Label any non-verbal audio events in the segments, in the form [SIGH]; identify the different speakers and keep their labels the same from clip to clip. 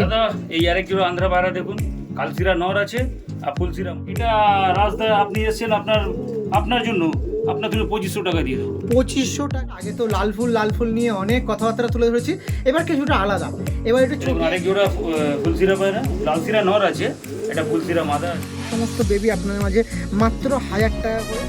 Speaker 1: দাদা এই আরেক জোড়া আন্ধ্রা পায়রা দেখুন। কালসিরা নর আছে আর ফুলসিরা এটা রাজদা আপনি এসেছেন আপনার আপনার জন্য। আপনার জন্য পঁচিশশো টাকা দিয়ে দেবো।
Speaker 2: পঁচিশশো টাকা। আগে তো লাল ফুল লাল ফুল নিয়ে অনেক কথাবার্তা তুলে ধরেছি। এবার কিছুটা আলাদা। এবার একটু
Speaker 1: আরেক জোড়া ফুলসিরা পায়রা। লালসিরা নর আছে এটা ফুলসিরা মাদা
Speaker 2: সমস্ত বেবি আপনাদের মাঝে মাত্র হাজার টাকা করে।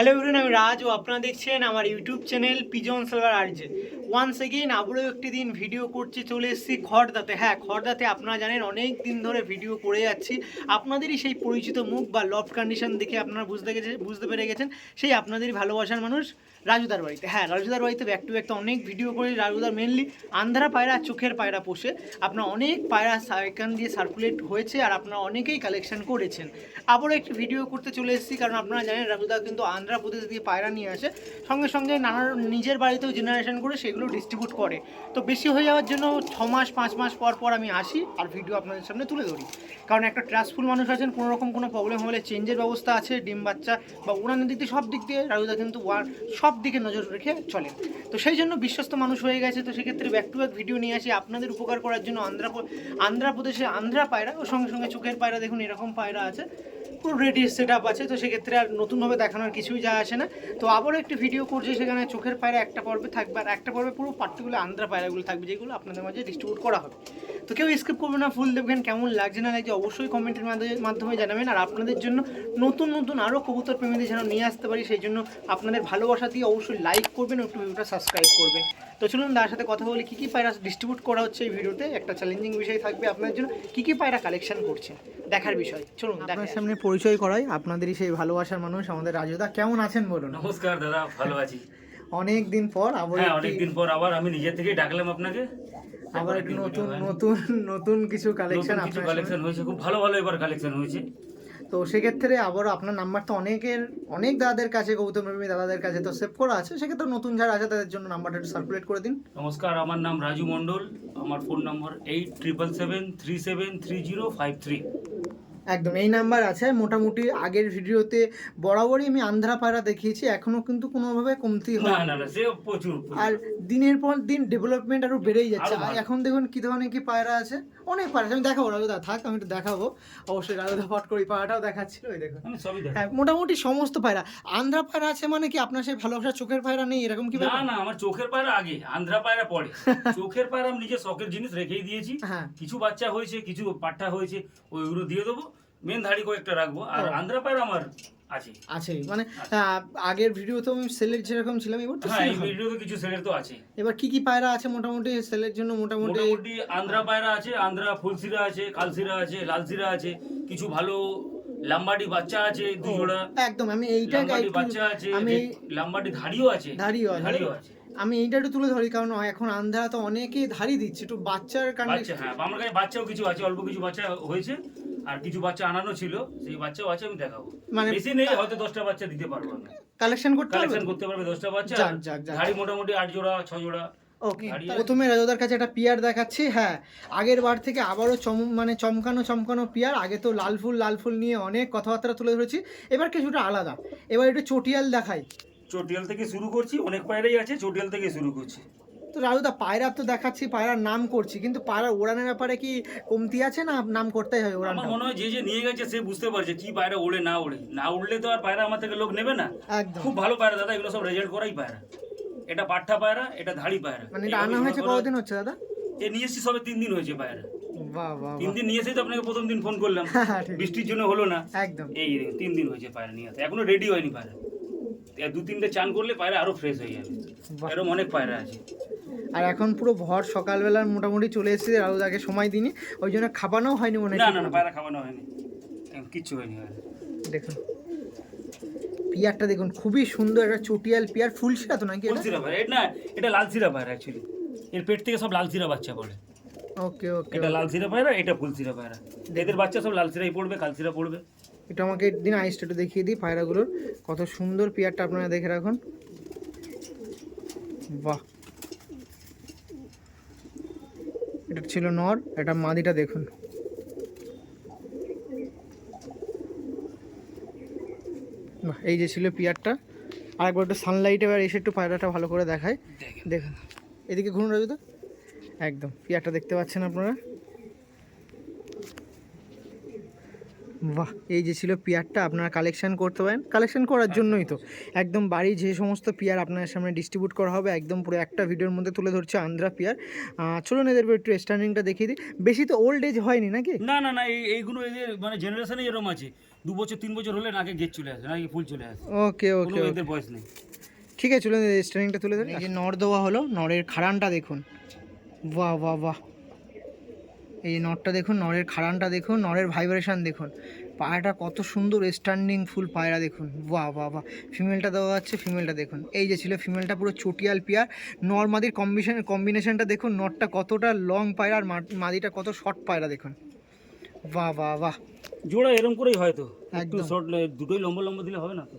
Speaker 2: হ্যালো এভরিওয়ান আমি রাজ ও আপনারা দেখছেন আমার YouTube channel pigeon server RJ once again আবারও একটি দিন ভিডিও করছি, চলে এসেছি খড়দাতে। হ্যাঁ খড়দাতে আপনারা জানেন অনেক দিন ধরে ভিডিও করে যাচ্ছি। আপনাদেরই সেই পরিচিত মুখ বা লভ কন্ডিশন দেখে আপনারা বুঝতে গেছে বুঝতে পেরে গেছেন। সেই আপনাদেরই ভালোবাসার মানুষ রাজুদার বাড়িতে। হ্যাঁ রাজুদার বাড়িতে ব্যাক টু ব্যাক তো অনেক ভিডিও করে রাজুদার মেনলি আন্ধারা পায়রা, চোখের পায়রা পোষে। আপনার অনেক পায়রা এখান দিয়ে সার্কুলেট হয়েছে আর আপনারা অনেকেই কালেকশন করেছেন। আবারও একটি ভিডিও করতে চলে এসেছি কারণ আপনারা জানেন রাজুদা কিন্তু আন্ধ্রপ্রদেশ দিয়ে পায়রা নিয়ে আসে। সঙ্গে সঙ্গে নানা নিজের বাড়িতেও জেনারেশন করে সেগুলো ডিস্ট্রিবিউট করে। তো বেশি হয়ে যাওয়ার জন্য ছ মাস, পাঁচ মাস পর পর আমি আসি আর ভিডিও আপনাদের সামনে তুলে ধরি। কারণ একটা ট্রাস্টফুল মানুষ আছেন, কোনো রকম কোনো প্রবলেম হলে চেঞ্জের ব্যবস্থা আছে, ডিম বাচ্চা বা উড়ানের দিক দিয়ে সব দিক দিয়ে রাজুদা কিন্তু ওয়ার সব দিকে নজর রেখে চলে। তো সেই জন্য বিশ্বস্ত মানুষ হয়ে গেছে, তো সেক্ষেত্রে ব্যাক টু ব্যাক ভিডিও নিয়ে আসি। আপনাদের উপকার করার জন্য আন্ধ্রা আন্ধ্রপ্রদেশে আন্ধ্রা পায়রা, ও সঙ্গে সঙ্গে চোখের পায়রা দেখুন, এরকম পায়রা আছে। পুরো রেডি সেট আপ আছে তো সেক্ষেত্রে আর নতুনভাবে দেখানোর কিছুই যা আসে না। তো আবারও একটি ভিডিও করছি সেখানে চোখের পায়রা একটা পর্বে থাকবে আর একটা পর্বে পুরো পার্টিকুলার আন্ধ্রা পায়রাগুলো থাকবে যেগুলো আপনাদের মাঝে ডিস্ট্রিবিউট করা হবে। তো কেউ স্কিপ করবে না ফুল দেখবেন কেমন লাগছে না লাগছে অবশ্যই কমেন্টের মাধ্যমে জানাবেন। আর আপনাদের জন্য নতুন নতুন আরও কবুতর প্রেমীদের যেন নিয়ে আসতে পারি সেই জন্য আপনাদের ভালোবাসা দিয়ে অবশ্যই লাইক করবেন ও একটু ভিডিওটা সাবস্ক্রাইব করবেন। তো চলুন তার সাথে কথা বলি কী কী পায়রা ডিস্ট্রিবিউট করা হচ্ছে এই ভিডিওতে একটা চ্যালেঞ্জিং বিষয় থাকবে আপনার জন্য কী কী পায়রা কালেকশন করছে দেখার বিষয় চলুন আপনার সামনে পরিচয় করাই। আপনাদেরই সেই ভালোবাসার মানুষ আমাদের রাজুদা কেমন আছেন বলুন?
Speaker 1: নমস্কার দাদা ভালো আছি।
Speaker 2: অনেক দিন পর আবার
Speaker 1: হ্যাঁ
Speaker 2: একটি-
Speaker 1: অনেকদিন পর আবার আমি নিজে থেকেই ডাকলাম আপনাকে।
Speaker 2: আবার একটু নতুন নতুন নতুন কিছু কালেকশন
Speaker 1: কিছু কালেকশন হয়েছে খুব ভালো ভালো এবার কালেকশন হয়েছে।
Speaker 2: তো সেক্ষেত্রে আবার আপনার নাম্বার তো অনেকের অনেক দাদাদের কাছে গৌতম প্রেমী দাদাদের কাছে তো সেভ করা আছে। সেক্ষেত্রে নতুন যারা আছে তাদের জন্য নাম্বারটা একটু সার্কুলেট করে দিন।
Speaker 1: নমস্কার আমার নাম রাজু মণ্ডল। আমার phone number eight triple seven three seven three zero five three
Speaker 2: একদম এই নাম্বার আছে। মোটামুটি আগের ভিডিওতে বরাবরই আমি আন্ধ্রা পায়রা দেখিয়েছি এখনও কিন্তু কোনোভাবে কমতি হয়
Speaker 1: না না সে প্রচুর।
Speaker 2: আর দিনের পর দিন ডেভেলপমেন্ট আরও বেড়েই যাচ্ছে।
Speaker 1: আর
Speaker 2: এখন দেখুন কি ধরনের কি পায়রা আছে। অনেক আছে আমি দেখাবো রাজুদা থাক আমি একটু দেখাবো। অবশ্যই রাজুদা ফট করে পায়রাটাও দেখাচ্ছিল ওই দেখুন
Speaker 1: আমি সবই দেখ
Speaker 2: হ্যাঁ মোটামুটি সমস্ত পায়রা। আন্ধ্রা পায়রা আছে মানে কি আপনার সেই ভালোবাসা চোখের পায়রা নেই এরকম কি
Speaker 1: না না আমার চোখের পায়রা আগে আন্ধ্রা পায়রা পরে। [LAUGHS] চোখের পায়রা আমি নিজের শখের জিনিস রেখেই দিয়েছি।
Speaker 2: হ্যাঁ।
Speaker 1: কিছু বাচ্চা হয়েছে কিছু পাঠা হয়েছে ওইগুলো দিয়ে দেবো। মেন ধাড়ি কয়েকটা রাখব। আর
Speaker 2: ও।
Speaker 1: আন্ধ্রা পায়রা আমার আছে
Speaker 2: মানে আগের ভিডিও তো আমি সেলের যেরকম ছিলাম এবার তো
Speaker 1: হ্যাঁ ভিডিওতে কিছু সেলের তো আছে
Speaker 2: এবার কি কি পায়রা আছে মোটামুটি সেলের জন্য? মোটামুটি
Speaker 1: মোটামুটি আন্ধ্রা পায়রা আছে আন্ধ্রা ফুলসিরা আছে কালসিরা আছে লালসিরা আছে কিছু ভালো লাম্বাডি বাচ্চা আছে দু জোড়া
Speaker 2: একদম আমি এইটা
Speaker 1: বাচ্চা আছে
Speaker 2: আমি
Speaker 1: লাম্বাডি ধাড়িও আছে
Speaker 2: ধাড়িও আছে।
Speaker 1: ধাড়িও আছে।
Speaker 2: আমি এইটা একটু তুলে ধরি কারণ এখন আন্ধ্রা তো অনেকেই ধারি দিচ্ছে একটু বাচ্চার
Speaker 1: বাচ্চা
Speaker 2: কন্ডিশন
Speaker 1: হ্যাঁ আমার কাছে বাচ্চাও কিছু আছে অল্প কিছু বাচ্চা হয়েছে। আর কিছু বাচ্চা আনানো ছিল সেই বাচ্চাও আছে আমি দেখাবো।
Speaker 2: মানে
Speaker 1: বেশি নেই হয়তো দশটা বাচ্চা দিতে পারব আমি
Speaker 2: কালেকশন করতে
Speaker 1: কালেকশন করতে পারবে দশটা বাচ্চা। ধাড়ি মোটামুটি আট জোড়া ছ জোড়া।
Speaker 2: ওকে প্রথমে রাজদার কাছে একটা পিয়ার দেখাচ্ছি হ্যাঁ। আগের বার থেকে আবারও চম মানে চমকানো চমকানো পিয়ার আগে তো লাল ফুল লাল ফুল নিয়ে অনেক কথাবার্তা তুলে ধরেছি এবার কিছুটা আলাদা। এবার একটু চটিয়াল দেখাই।
Speaker 1: চটিয়াল থেকে শুরু করছি অনেক পায়রাই আছে চটিয়াল থেকে শুরু করছি।
Speaker 2: তো রাজুদা পায়রা তো দেখাচ্ছি পায়রার নাম করছি কিন্তু পায়রা ওড়ানের ব্যাপারে কি কমতি আছে না নাম করতেই হবে
Speaker 1: আমার মনে হয় যে যে নিয়ে গেছে সে বুঝতে পারছে কি পায়রা ওড়ে না ওড়ে। না উড়লে তো আর পায়রা আমার থেকে লোক নেবে না।
Speaker 2: একদম।
Speaker 1: খুব ভালো পায়রা দাদা এগুলো সব রেজাল্ট করাই পায়রা। এটা পাঠা পায়রা এটা ধাড়ি পায়রা।
Speaker 2: মানে এটা আনা হয়েছে কতদিন হচ্ছে দাদা?
Speaker 1: এ নিয়ে এসেছি সবে তিন দিন হয়েছে পায়রা।
Speaker 2: বাহ বাহ
Speaker 1: তিন দিন নিয়ে এসেই তো আপনাকে প্রথম দিন ফোন করলাম।
Speaker 2: হ্যাঁ,
Speaker 1: বৃষ্টির জন্য হলো না।
Speaker 2: একদম।
Speaker 1: এই তিন দিন হয়েছে পায়রা নিয়ে আসতে। এখনও রেডি হয়নি পায়রা। দু তিনটে চান করলে পায়রা আরও ফ্রেশ হয়ে যাবে। এরকম অনেক পায়রা আছে।
Speaker 2: আর এখন পুরো ভর সকালবেলার মোটামুটি চলে এসেছে রাজুদাকে সময় দিনি ওই জন্য খাবানোও হয়নি মনে হয়।
Speaker 1: না না পায়রা খাওয়ানো হয়নি। কিচ্ছু হয়নি
Speaker 2: দেখুন। পিয়ারটা দেখুন খুবই সুন্দর একটা চটিয়াল পিয়ার ফুলশিরা তো নাকি এটা?
Speaker 1: এটা না এটা লালসিরা পায়রা অ্যাকচুয়ালি এর পেট থেকে সব লালসিরা বাচ্চা পড়ে।
Speaker 2: ওকে ওকে
Speaker 1: এটা লালসিরা পায়রা এটা ফুলসিরা পায়রা। এদের বাচ্চা সব লালসিরাই পড়বে কালসিরা পড়বে।
Speaker 2: এটা আমাকে একদিন আইসটা একটু দেখিয়ে দিই পায়রাগুলোর। কত সুন্দর পিয়ারটা আপনারা দেখে রাখুন। বাহ। এটা ছিল নর এটা মাদিটা দেখুন। এই যে ছিল পিয়ারটা। আর একবার একটু সানলাইট এবার এসে একটু পায়রাটা ভালো করে দেখায়
Speaker 1: দেখেন।
Speaker 2: এদিকে ঘুরুন রাজুদা একদম পিয়ারটা দেখতে পাচ্ছেন আপনারা। বাহ এই যে ছিল পেয়ারটা আপনারা কালেকশন করতে পারেন। কালেকশন করার জন্যই তো। একদম বাড়ি যে সমস্ত পেয়ার আপনার সামনে ডিস্ট্রিবিউট করা হবে একদম পুরো একটা ভিডিওর মধ্যে তুলে ধরছে আন্ধ্রা পেয়ার। চলুন এদের একটু স্ট্যান্ডিংটা দেখিয়ে দিই। বেশি তো ওল্ড এজ হয়নি নাকি?
Speaker 1: না না না এই এইগুলো এই যে মানে জেনারেশনে এরকম আছে। দু বছর তিন বছর হলে নাকে গেট চলে আসে নাকি ফুল চলে আসে।
Speaker 2: ওকে ওকে
Speaker 1: এদের বয়স নেই।
Speaker 2: ঠিক আছে চলুন স্ট্যান্ডিংটা তুলে ধরে। এই যে নর দেওয়া হলো নরের খাড়ানটা দেখুন। বাহ বাহ বাহ। এই যে নরটা দেখুন নরের খাড়ানটা দেখুন নরের ভাইব্রেশন দেখুন। পায়রাটা কত সুন্দর স্ট্যান্ডিং ফুল পায়রা দেখুন। বাহ বাহ বাহ। ফিমেলটা দেওয়া যাচ্ছে ফিমেলটা দেখুন। এই যে ছিল ফিমেলটা পুরো চটিয়াল পিয়ার। নর মাদির কম্বিনেশন কম্বিনেশনটা দেখুন নরটা কতটা লং পায়রা আর মাদিটা কত শর্ট পায়রা দেখুন। বাহ বাহ বাহ।
Speaker 1: জোড়া এরকম করেই হয় তো? একটু
Speaker 2: একদম।
Speaker 1: শর্ট দুটোই লম্বা লম্বা দিলে হবে না তো?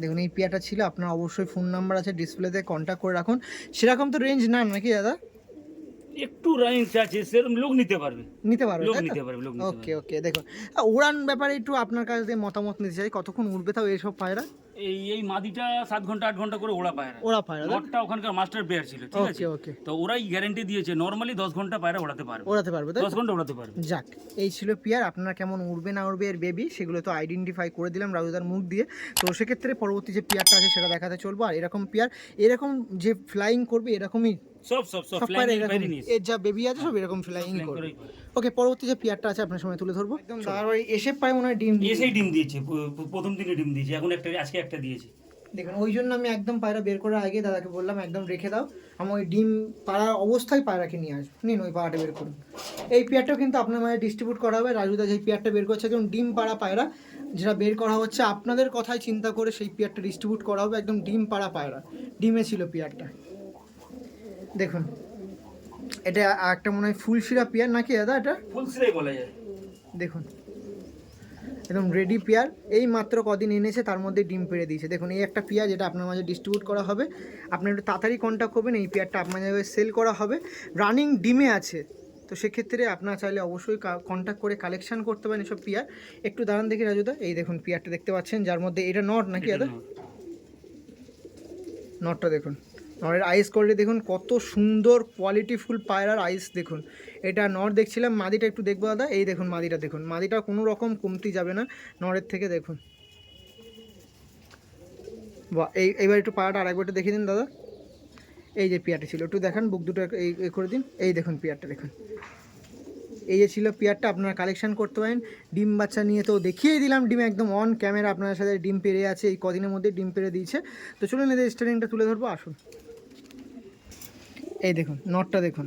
Speaker 2: দেখুন এই পেয়ারটা ছিল আপনার অবশ্যই ফোন নাম্বার আছে ডিসপ্লেতে কন্ট্যাক্ট করে রাখুন। সেরকম তো রেঞ্জ না নাকি দাদা?
Speaker 1: একটু রেঞ্জ আছে সেরকম লোক নিতে পারবে।
Speaker 2: নিতে পারবে
Speaker 1: লোক নিতে পারবে লোক
Speaker 2: ওকে ওকে দেখুন। উড়ান ব্যাপারে একটু আপনার কাছে মতামত নিতে চাই কতক্ষণ উড়বে তাও এইসব পায়রা।
Speaker 1: এই এই মাদিটা সাত ঘণ্টা আট ঘণ্টা করে ওড়া পায়রা।
Speaker 2: ওরা পায়রা?
Speaker 1: নটটা ওখানকার মাস্টার প্লেয়ার ছিল ঠিক আছে?
Speaker 2: ওকে।
Speaker 1: তো ওরাই গ্যারান্টি দিয়েছে নর্মালি দশ ঘণ্টা পায়রা ওড়াতে পারবে।
Speaker 2: ওড়াতে পারবে
Speaker 1: দশ ঘণ্টা ওড়াতে পারবে।
Speaker 2: যাক এই ছিল পিয়ার আপনারা কেমন উড়বে না উড়বে এর বেবি সেগুলো তো আইডেন্টিফাই করে দিলাম রাজুদার মুখ দিয়ে। তো সেক্ষেত্রে পরবর্তী যে পিয়ারটা আছে সেটা দেখাতে চলবো। আর এরকম পিয়ার এরকম যে ফ্লাইং করবে এরকমই
Speaker 1: সব সব সব
Speaker 2: এর যা বেবি আছে সব এরকম ফ্লাইং করবে।
Speaker 1: করে।
Speaker 2: ওকে পরবর্তী যে পিয়ারটা আছে আপনার সময় তুলে ধরবো। একদম তারপরে এসে পায় মনে হয় ডিম
Speaker 1: এসেই ডিম দিয়েছে প্রথম দিনে ডিম দিয়েছে এখন একটা আজকে একটা দিয়েছে।
Speaker 2: দেখুন ওই জন্য আমি একদম পায়রা বের করার আগে দাদাকে বললাম একদম রেখে দাও। আমি ওই ডিম পাড়ার অবস্থায় পায়রাকে নিয়ে আসব। নিন ওই পাড়াটা বের করুন। এই পেয়ারটাও কিন্তু আপনার মানে ডিস্ট্রিবিউট করা হবে। রাজুদা যেই পেয়ারটা বের করছে একদম ডিম পাড়া পায়রা। যেটা বের করা হচ্ছে আপনাদের কথাই চিন্তা করে সেই পেয়ারটা ডিস্ট্রিবিউট করা হবে। একদম ডিম পাড়া পায়রা। ডিমে ছিল পেয়ারটা। দেখুন এটা একটা মনে হয় ফুলশিরা পেয়ার নাকি দাদা এটা?
Speaker 1: ফুল সিলাই বলা যায়।
Speaker 2: দেখুন। একদম রেডি পেয়ার। এই মাত্র কদিন এনেছে তার মধ্যে ডিম পেড়ে দিয়েছে। দেখুন এই একটা পেয়ার যেটা আপনার মাঝে ডিস্ট্রিবিউট করা হবে। আপনি একটু তাড়াতাড়ি কন্ট্যাক্ট করবেন এই পেয়ারটা আপনার জায়গায় সেল করা হবে। রানিং ডিমে আছে। তো সেক্ষেত্রে আপনারা চাইলে অবশ্যই কন্ট্যাক্ট করে কালেকশন করতে পারেন এসব পেয়ার। একটু দাঁড়ান দেখি রাজুদা। এই দেখুন পেয়ারটা দেখতে পাচ্ছেন। যার মধ্যে এটা নট নাকি দাদা? নটটা দেখুন। নরের আইস কোয়ালিটি দেখুন কত সুন্দর কোয়ালিটিফুল পায়রার আইস দেখুন। এটা নর দেখছিলাম, মাদিটা একটু দেখব দাদা। এই দেখুন মাদিটা দেখুন। মাদিটা কোনো রকম কমতি যাবে না নরের থেকে দেখুন। বাহ, এই, এইবার একটু পায়রাটা আরেকবার একটু দেখিয়ে দিন দাদা। এই যে পেয়ারটা ছিল, একটু দেখান, বুক দুটো এই এই করে দিন। এই দেখুন পেয়ারটা দেখুন। এই যে ছিল পেয়ারটা, আপনারা কালেকশান করতে পারেন। ডিম বাচ্চা নিয়ে তো দেখিয়ে দিলাম, ডিম একদম অন ক্যামেরা আপনার সাথে ডিম পেরে আছে, এই কদিনের মধ্যে ডিম পেরে দিয়েছে। তো চলুন এদের স্টারিংটা তুলে ধরবো, আসুন। এই দেখুন, নটটা দেখুন।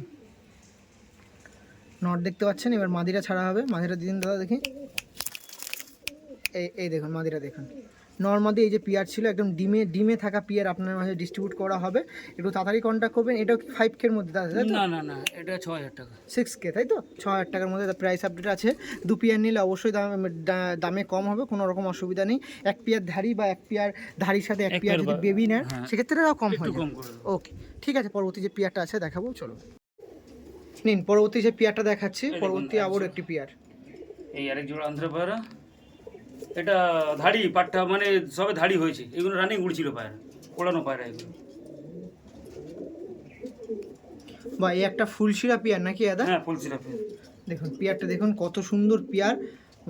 Speaker 2: নট দেখতে পাচ্ছেন, এবার মাদিরা ছাড়া হবে। মাদিরা দিন দাদা দেখি। এই এই দেখুন, মাদিরা দেখুন। নর্মাদি এই যে পিয়ার ছিল একদম ডিমে ডিমে থাকা পিয়ার আপনার মাঝে ডিস্ট্রিবিউট করা হবে। একটু তাড়াতাড়ি কন্ট্যাক্ট করবেন এটাও কি ফাইভ কের মধ্যে
Speaker 1: না না না এটা ছ হাজার টাকা।
Speaker 2: সিক্স কে তাই তো? ছ হাজার টাকার মধ্যে প্রাইস আপডেট আছে। দু পিয়ার নিলে অবশ্যই দাম দামে কম হবে কোনো রকম অসুবিধা নেই। এক পিয়ার ধারি বা এক পিয়ার ধাড়ির সাথে এক পিয়ার যদি বেবি নেন
Speaker 1: হ্যাঁ।
Speaker 2: সেক্ষেত্রে কম হয় ওকে ঠিক আছে পরবর্তী যে পিয়ারটা আছে দেখাবো চলো। নিন পরবর্তী যে পিয়ারটা দেখাচ্ছি পরবর্তী আবার একটি পিয়ার।
Speaker 1: এই আরেক জোড়া আন্ধ্রা পায়রা এটা ধাড়ি পাট্টা মানে সবে ধাড়ি হয়েছে। এগুলো রানিং উড়ছিল পায়রা ওড়ানো পায়রা এগুলো।
Speaker 2: বা এই একটা ফুলশিরা পিয়ার নাকি দাদা?
Speaker 1: হ্যাঁ ফুল সিরাপে
Speaker 2: দেখুন পিয়ারটা দেখুন কত সুন্দর পিয়ার।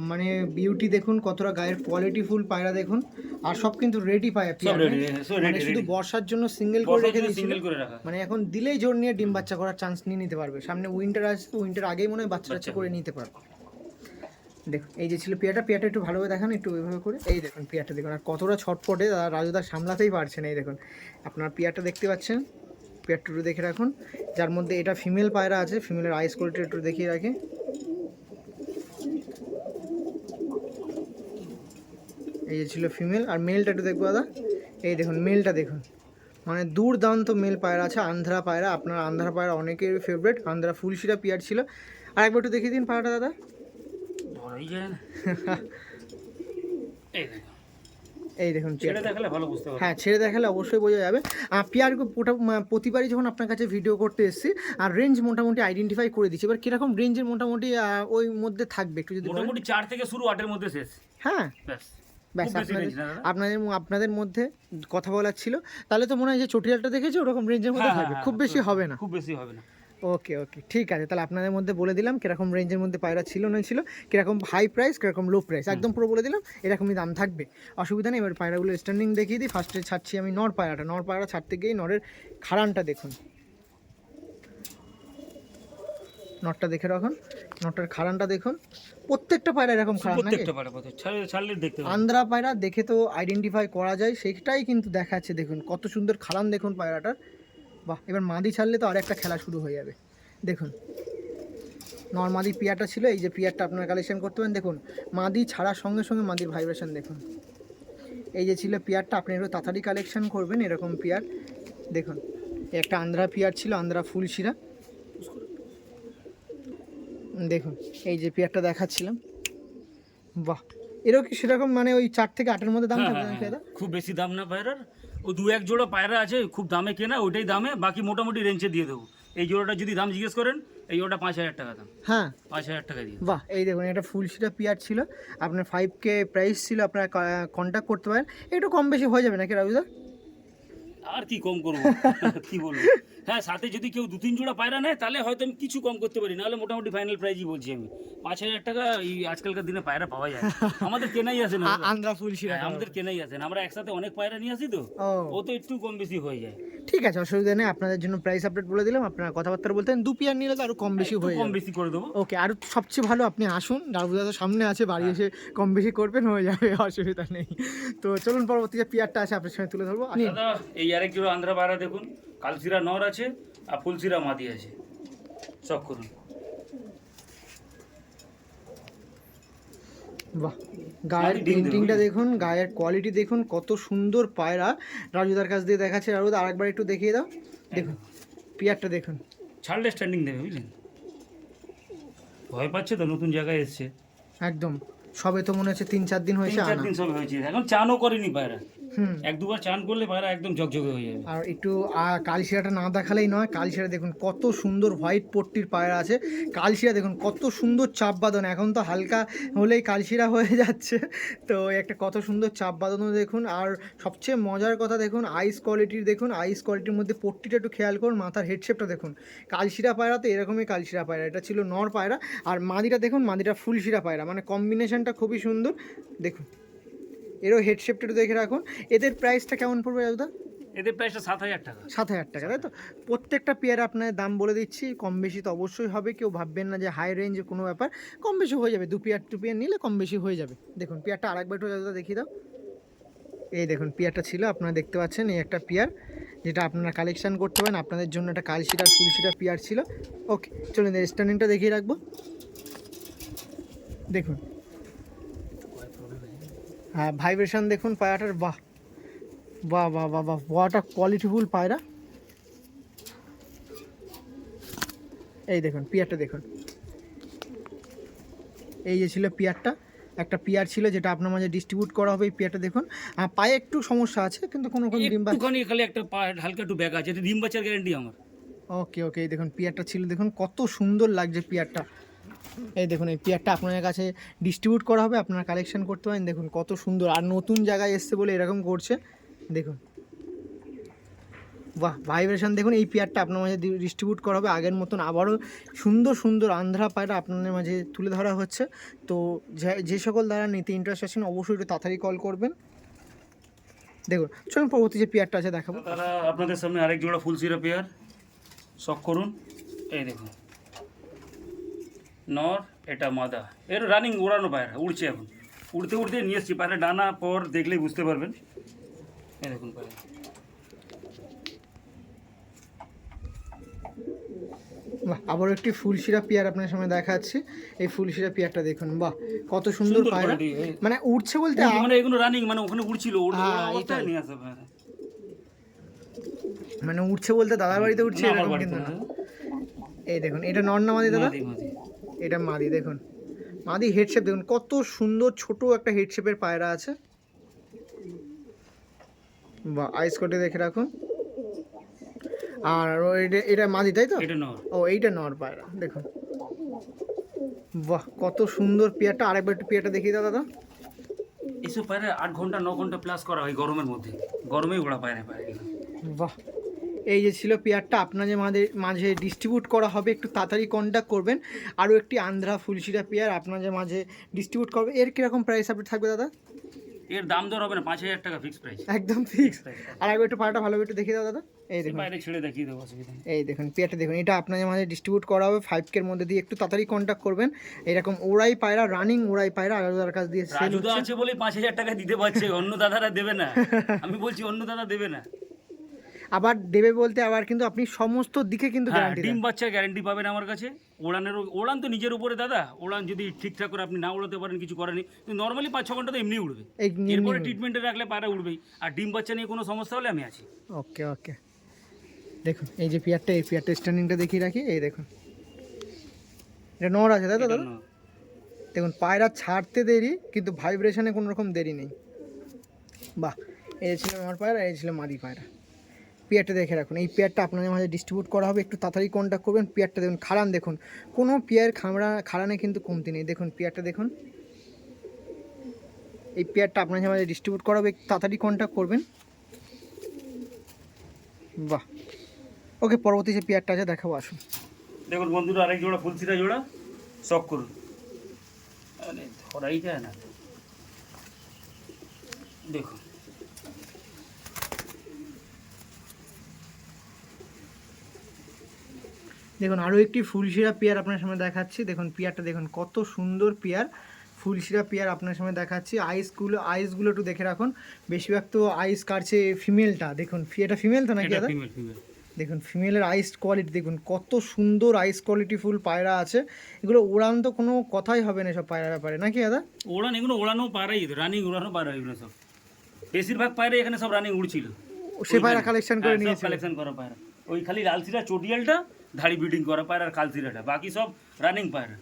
Speaker 2: মানে বিউটি দেখুন কতটা গায়ের কোয়ালিটি ফুল পায়রা দেখুন। আর সব কিন্তু রেডি পায়রা
Speaker 1: সব রেডি সব
Speaker 2: মানে শুধু বর্ষার জন্য সিঙ্গেল করে রেখে
Speaker 1: সিঙ্গেল করে রাখা।
Speaker 2: মানে এখন দিলেই জোর নিয়ে ডিম বাচ্চা করার চান্স নিয়ে নিতে পারবে। সামনে উইন্টার আসছে উইন্টার আগেই মনে হয় বাচ্চা বাচ্চা করে নিতে পারবে। দেখুন, এই যে ছিল পেয়ারটা পেয়ারটা একটু ভালোভাবে দেখান, একটু ওইভাবে করে। এই দেখুন পেয়ারটা দেখুন, আর কতটা ছটপটে দাদা রাজুদা সামলাতেই পারছেন এই দেখুন। আপনার পেয়ারটা দেখতে পাচ্ছেন পেয়ারটা একটু দেখে রাখুন। যার মধ্যে এটা ফিমেল পায়রা আছে, ফিমেলের আইস কোয়ালিটি একটু দেখিয়ে রাখি। এই যে ছিল ফিমেল, আর মেলটা একটু দেখব দাদা। এই দেখুন, মেলটা দেখুন। মানে দুর্দান্ত মেল পায়রা আছে, আন্ধ্রা পায়রা। আপনার আন্ধ্রা পায়রা অনেকের ফেভারেট আন্ধ্রা ফুলশিরা পিয়ার ছিল। আর একবার একটু দেখিয়ে দিন পায়রাটা, দাদা।
Speaker 1: যায় না। [LAUGHS] এই দেখো।
Speaker 2: এই দেখুন
Speaker 1: ছেড়ে দেখালে ভালো বুঝতে পারবে।
Speaker 2: হ্যাঁ ছেড়ে দেখালে অবশ্যই বোঝা যাবে। আর পেয়ার প্রতিবারই যখন আপনার কাছে ভিডিও করতে এসেছি আর রেঞ্জ মোটামুটি আইডেন্টিফাই করে দিচ্ছি এবার কীরকম রেঞ্জের মোটামুটি ওই মধ্যে থাকবে একটু যদি
Speaker 1: মোটামুটি চার থেকে শুরু আটের মধ্যে শেষ।
Speaker 2: হ্যাঁ।
Speaker 1: ব্যাস।
Speaker 2: ব্যাস আপনাদের। আপনাদের আপনাদের মধ্যে কথা বলার ছিল। তাহলে তো মনে হয় যে চটিয়ালটা দেখেছি ওরকম রেঞ্জের মধ্যে
Speaker 1: হ্যাঁ,
Speaker 2: থাকবে।
Speaker 1: হ্যাঁ,
Speaker 2: খুব বেশি
Speaker 1: হ্যাঁ,
Speaker 2: হবে না।
Speaker 1: খুব বেশি হবে না।
Speaker 2: ওকে ওকে ঠিক আছে তাহলে আপনাদের মধ্যে বলে দিলাম কীরকম রেঞ্জের মধ্যে পায়রা ছিল না ছিল কীরকম হাই প্রাইস কীরকম লো প্রাইস একদম পুরো বলে দিলাম এরকমই দাম থাকবে। অসুবিধা নেই এবার পায়রাগুলো স্ট্যান্ডিং দেখিয়ে দিই। ফার্স্টে ছাড়ছি আমি নর পায়রাটা। নর পায়রা ছাড়তে গিয়েই নরের খাড়ানটা দেখুন। নটটা দেখে রাখুন। নটটার খাড়ানটা দেখুন। প্রত্যেকটা পায়রা এরকম
Speaker 1: প্রত্যেকটা ছাড়লে দেখতে
Speaker 2: আন্দ্রা পায়রা দেখে তো আইডেন্টিফাই করা যায় সেটাই কিন্তু দেখাচ্ছে। দেখুন কত সুন্দর খালান দেখুন পায়রাটার। বাহ এবার মাদি ছাড়লে তো আর একটা খেলা শুরু হয়ে যাবে। দেখুন নর্মাদি পিয়ারটা ছিল এই যে পিয়ারটা আপনারা কালেকশন করতে পারেন। দেখুন মাদি ছাড়ার সঙ্গে সঙ্গে মাদির ভাইব্রেশন দেখুন। এই যে ছিল পিয়ারটা আপনি একটু তাড়াতাড়ি কালেকশন করবেন এরকম পিয়ার। দেখুন একটা আন্ধ্রা পিয়ার ছিল আন্ধ্রা ফুলশিরা দেখুন এই যে পিয়ারটা দেখাচ্ছিলাম। বাহ এরকম কি সেরকম মানে ওই চার থেকে আটের মধ্যে দাম
Speaker 1: হ্যাঁ,
Speaker 2: থাকবে
Speaker 1: হ্যাঁ, হ্যাঁ। খুব বেশি দাম না পায়রার ও দু এক জোড়া পায়রা আছে খুব দামে কেনা ওইটাই দামে বাকি মোটামুটি রেঞ্জে দিয়ে দেবো। এই জোড়াটা যদি দাম জিজ্ঞেস করেন এই জোড়াটা পাঁচ হাজার টাকা দাম।
Speaker 2: হ্যাঁ।
Speaker 1: পাঁচ হাজার টাকা দিয়ে।
Speaker 2: বাহ এই দেখুন এটা ফুল সিটা পিয়ার ছিল। আপনার ফাইভ কে প্রাইস ছিল আপনারা কন্ট্যাক্ট করতে পারেন। একটু কম বেশি হয়ে যাবে নাকি রাজুদা
Speaker 1: আর কি কম করব? [LAUGHS] কি বলব? হ্যাঁ সাথে যদি কেউ দু তিন জোড়া পায়রা নেয় তাহলে হয়তো আমি কিছু কম করতে পারি। নাহলে মোটামুটি ফাইনাল প্রাইজই বলছি আমি। পাঁচ হাজার টাকা এই আজকালকার দিনে পায়রা পাওয়া যায়। [LAUGHS] আমাদের কেনাই আছে না।
Speaker 2: আ- আন্ধ্রা ফুল
Speaker 1: হ্যাঁ, আমাদের কেনাই আছে না। আমরা একসাথে অনেক পায়রা নিয়ে আসি তো।
Speaker 2: ও।
Speaker 1: তো একটু কম বেশি হয়ে যায়।
Speaker 2: ঠিক আছে অসুবিধা নেই। আপনাদের জন্য প্রাইস আপডেট বলে দিলাম। আপনারা কথাবার্তা বলতেন দু পিয়ার নিলে তো আরও কম বেশি হয়ে
Speaker 1: কম বেশি করে দেবো।
Speaker 2: ওকে আর সবচেয়ে ভালো আপনি আসুন। রাজুদা তো সামনে আছে বাড়ি এসে কম বেশি করবেন হয়ে যাবে অসুবিধা নেই। তো চলুন পরবর্তী যে পিয়ারটা আছে আপনার সঙ্গে তুলে ধরবো।
Speaker 1: দাদা এই আরেক জোড়া আন্ধ্রা পায়রা দেখুন। কালসিরা নর আছে আর ফুলসিরা মাদি আছে। সব করুন।
Speaker 2: বাহ গায়ের
Speaker 1: বুঝলি?
Speaker 2: দেখুন গায়ের কোয়ালিটি দেখুন কত সুন্দর পায়রা। রাজুদার কাছ দিয়ে দেখাচ্ছে রাজুদা আরেকবার একটু দেখিয়ে দাও। দেখুন পিয়ারটা দেখুন।
Speaker 1: ছাড়লে স্ট্যান্ডিং দেবে বুঝলেন? ভয় পাচ্ছে তো নতুন জায়গায় এসছে।
Speaker 2: একদম সবে তো মনে হচ্ছে তিন চার দিন
Speaker 1: তিন
Speaker 2: হয়েছে
Speaker 1: চার দিন সব হয়েছে। এখন চানও করেনি পায়রা। এক দুবার চান করলে পায়রা একদম ঝকঝকে হয়ে যাবে।
Speaker 2: আর একটু কালশিরাটা না দেখালেই নয় কালশিরা দেখুন কত সুন্দর হোয়াইট পট্টির পায়রা আছে। কালশিরা দেখুন কত সুন্দর চাপ বাঁধন এখন তো হালকা হলেই কালশিরা হয়ে যাচ্ছে। তো একটা কত সুন্দর চাপ বাঁধানো দেখুন আর সবচেয়ে মজার কথা দেখুন আইস কোয়ালিটির দেখুন আইস কোয়ালিটির মধ্যে পট্টিটা একটু খেয়াল করুন মাথার হেডশেপটা দেখুন। কালশিরা পায়রা তো এরকমই কালশিরা পায়রা এটা ছিল নর পায়রা। আর মাদিটা দেখুন মাদিটা ফুলশিরা পায়রা মানে কম্বিনেশনটা খুবই সুন্দর দেখুন। এরও হেডশেপটা একটু দেখে রাখুন। এদের প্রাইসটা কেমন পড়বে দাদা?
Speaker 1: এদের প্রাইসটা সাত হাজার টাকা।
Speaker 2: সাত হাজার টাকা তাই তো? প্রত্যেকটা পেয়ার আপনার দাম বলে দিচ্ছি কম বেশি তো অবশ্যই হবে কেউ ভাববেন না যে হাই রেঞ্জে কোনো ব্যাপার। কম বেশি হয়ে যাবে দু পেয়ার টু পেয়ার নিলে কম বেশি হয়ে যাবে। দেখুন পেয়ারটা আরেকবার একটু দাদা দেখিয়ে দাও। এই দেখুন পেয়ারটা ছিল আপনারা দেখতে পাচ্ছেন এই একটা পেয়ার যেটা আপনারা কালেকশন করতে পারেন। আপনাদের জন্য একটা কালশিটা ফুলশিটা পেয়ার ছিল। ওকে চলুন স্ট্যান্ডিংটা দেখিয়ে রাখব। দেখুন হ্যাঁ ভাইব্রেশন দেখুন পায়রাটার বাহ। বাহ বাহ বাহ বাহ ওয়াটা কোয়ালিটিফুল পায়রা। এই দেখুন পিয়ারটা দেখুন। এই যে ছিল পিয়ারটা একটা পিয়ার ছিল যেটা আপনার মাঝে ডিস্ট্রিবিউট করা হবে এই পিয়ারটা দেখুন। আর পায়ে একটু সমস্যা আছে কিন্তু কোনো কোনো ডিম বা
Speaker 1: একটুখানি খালি একটা পা হালকা একটু ব্যাগ আছে এটা ডিম বাচ্চার গ্যারান্টি আমার।
Speaker 2: ওকে ওকে এই দেখুন পিয়ারটা ছিল দেখুন কত সুন্দর লাগছে পিয়ারটা। এই দেখুন, এই পিয়ারটা আপনাদের কাছে ডিস্ট্রিবিউট করা হবে, আপনারা কালেকশন করতে পারেন। দেখুন, কত সুন্দর। আর নতুন জায়গায় এসছে বলে এরকম করছে। দেখুন। বাহ ভাইব্রেশন দেখুন, এই পেয়ারটা আপনার মাঝে ডিস্ট্রিবিউট করা হবে। আগের মতন আবারও সুন্দর সুন্দর আন্ধ্রা পায়রা আপনাদের মাঝে তুলে ধরা হচ্ছে। তো যে- সকল দ্বারা নিতে ইন্টারেস্ট আছেন, অবশ্যই একটু তাড়াতাড়ি কল করবেন। দেখুন, চলুন পরবর্তী যে পেয়ারটা আছে, দেখাবো।
Speaker 1: তারা আপনাদের সামনে আরেক জোড়া ফুল সিরা পেয়ার। শখ করুন। এই দেখুন। নর এটা মাদা। এর রানিং উড়ানো পায়রা উড়ছে এখন। উড়তে উড়তে নিয়ে এসছি পায়রা ডানা পর দেখলেই বুঝতে পারবেন। এই দেখুন পায়রা।
Speaker 2: আবারও একটি ফুলশিরা পেয়ার আপনার সামনে দেখাচ্ছি। এই ফুলশিরা পেয়ারটা দেখুন বাহ কত সুন্দর পায়রা। মানে উঠছে বলতে
Speaker 1: মানে এগুলো রানিং মানে ওখানে উড়ছিল উড়ে
Speaker 2: হ্যাঁ,
Speaker 1: অবস্থায় নিয়ে আসা পায়রা।
Speaker 2: মানে উঠছে বলতে দাদার বাড়িতে উঠছে এরকম কিন্তু
Speaker 1: না।
Speaker 2: না। এই দেখুন এটা নর না মাদি দাদা। এটা মাদি দেখুন। মাদি হেডশেপ দেখুন কত সুন্দর ছোট একটা হেডশেপের পায়রা আছে। বা আইস কোটে দেখে রাখুন। আর এটা এটা মাদি তাই তো? ও এইটা নর পায়রা দেখুন। বাহ কত সুন্দর পেয়ারটা। আরেকবার একটু পেয়ারটা দেখিয়ে দাও দাদা।
Speaker 1: এইসব পায়রা আট ঘণ্টা ন ঘণ্টা প্লাস করা হয় গরমের মধ্যে। গরমেই ওড়া পায়রা পায়রা। এগুলো।
Speaker 2: বাহ এই যে ছিল পেয়ারটা আপনাদের মাঝে মাঝে ডিস্ট্রিবিউট করা হবে একটু তাড়াতাড়ি কন্ট্যাক্ট করবেন। আরও একটি আন্ধ্রা ফুলশিরা পেয়ার আপনাদের মাঝে ডিস্ট্রিবিউট করবে এর কীরকম প্রাইস আপডেট থাকবে দাদা?
Speaker 1: এর দাম দর হবে না পাঁচ হাজার টাকা ফিক্স প্রাইস
Speaker 2: একদম ফিক্স আর একবার একটু পাড়াটা ভালো একটু দেখিয়ে দাও দাদা। এই দেখুন।
Speaker 1: বাইরে ছেড়ে দেখিয়ে দেবো অসুবিধা
Speaker 2: এই দেখুন পেয়ারটা দেখুন এটা আপনাদের মাঝে ডিস্ট্রিবিউট করা হবে ফাইভ কের মধ্যে দিয়ে একটু তাড়াতাড়ি কন্ট্যাক্ট করবেন। এরকম ওড়াই পায়রা রানিং ওড়াই পায়রা আলাদার কাছ দিয়ে সেল
Speaker 1: তো আছে বলেই পাঁচ হাজার টাকা দিতে পারছে অন্য দাদারা দেবে না। আমি বলছি অন্য দাদা দেবে না।
Speaker 2: আবার দেবে বলতে আবার কিন্তু আপনি সমস্ত দিকে কিন্তু
Speaker 1: হ্যাঁ ডিম বাচ্চার গ্যারেন্টি পাবেন আমার কাছে। ওড়ানেরও ওড়ান তো নিজের উপরে দাদা। ওড়ান যদি ঠিকঠাক করে আপনি না উড়াতে পারেন কিছু করেনি নর্মালি পাঁচ ছ ঘণ্টা তো এমনি উড়বে। এরপরে ট্রিটমেন্টে রাখলে পায়রা উড়বেই। আর ডিম বাচ্চা নিয়ে কোনো সমস্যা হলে আমি আছি।
Speaker 2: ওকে ওকে। দেখুন এই যে পেয়ারটা এই পেয়ারটা স্ট্যান্ডিংটা দেখিয়ে রাখি। এই দেখুন। এটা নর আছে তাই তো দাদা? দেখুন পায়রা ছাড়তে দেরি কিন্তু ভাইব্রেশনে কোনো রকম দেরি নেই। বাহ এই ছিল আমার পায়রা এই ছিল মাদি পায়রা। পেয়ারটা দেখে রাখুন। এই পেয়ারটা আপনাদের মাঝে ডিস্ট্রিবিউট করা হবে, একটু তাড়াতাড়ি কন্ট্যাক্ট করবেন, পেয়ারটা দেখুন, খাড়ান দেখুন। কোনো পেয়ার খামড়া, খাড়ানে কিন্তু কমতি নেই। দেখুন, পেয়ারটা দেখুন। এই পেয়ারটা আপনাদের মাঝে ডিস্ট্রিবিউট করা হবে, একটু তাড়াতাড়ি কন্ট্যাক্ট করবেন। বাহ! ওকে, পরবর্তী যে পেয়ারটা আছে, দেখাবো, আসুন।
Speaker 1: দেখুন বন্ধুরা, আরেক জোড়া ফুলসিরা জোড়া শখ করুন। ধরাই যায় না। দেখুন।
Speaker 2: দেখুন আরও একটি ফুলশিরা পেয়ার আপনার সামনে দেখাচ্ছি। দেখুন পেয়ারটা দেখুন কত সুন্দর পেয়ার। ফুলশিরা পেয়ার আপনার সামনে দেখাচ্ছি। আইসগুলো আইসগুলো একটু দেখে রাখুন। বেশিরভাগ তো আইস কাটছে ফিমেলটা দেখুন এটা ফিমেল তো নাকি দাদা? দেখুন ফিমেলের আইস কোয়ালিটি দেখুন কত সুন্দর আইস কোয়ালিটি ফুল পায়রা আছে। এগুলো উড়ান তো কোনো কথাই হবে না সব পায়রা ব্যাপারে নাকি দাদা?
Speaker 1: ওড়ান এগুলো ওড়ানো পায়রাই রানিং ওড়ানো পায়রা এগুলো সব। বেশিরভাগ পায়রা এখানে সব রানিং উড়ছিল।
Speaker 2: সে পায়রা কালেকশন করে নিয়েছে
Speaker 1: কালেকশন করা পায়রা। ওই খালি লালসিরা চটিয়ালটা ধাড়ি বিডিং করা পায়রা আর কালসিরাটা বাকি সব রানিং পায়রা।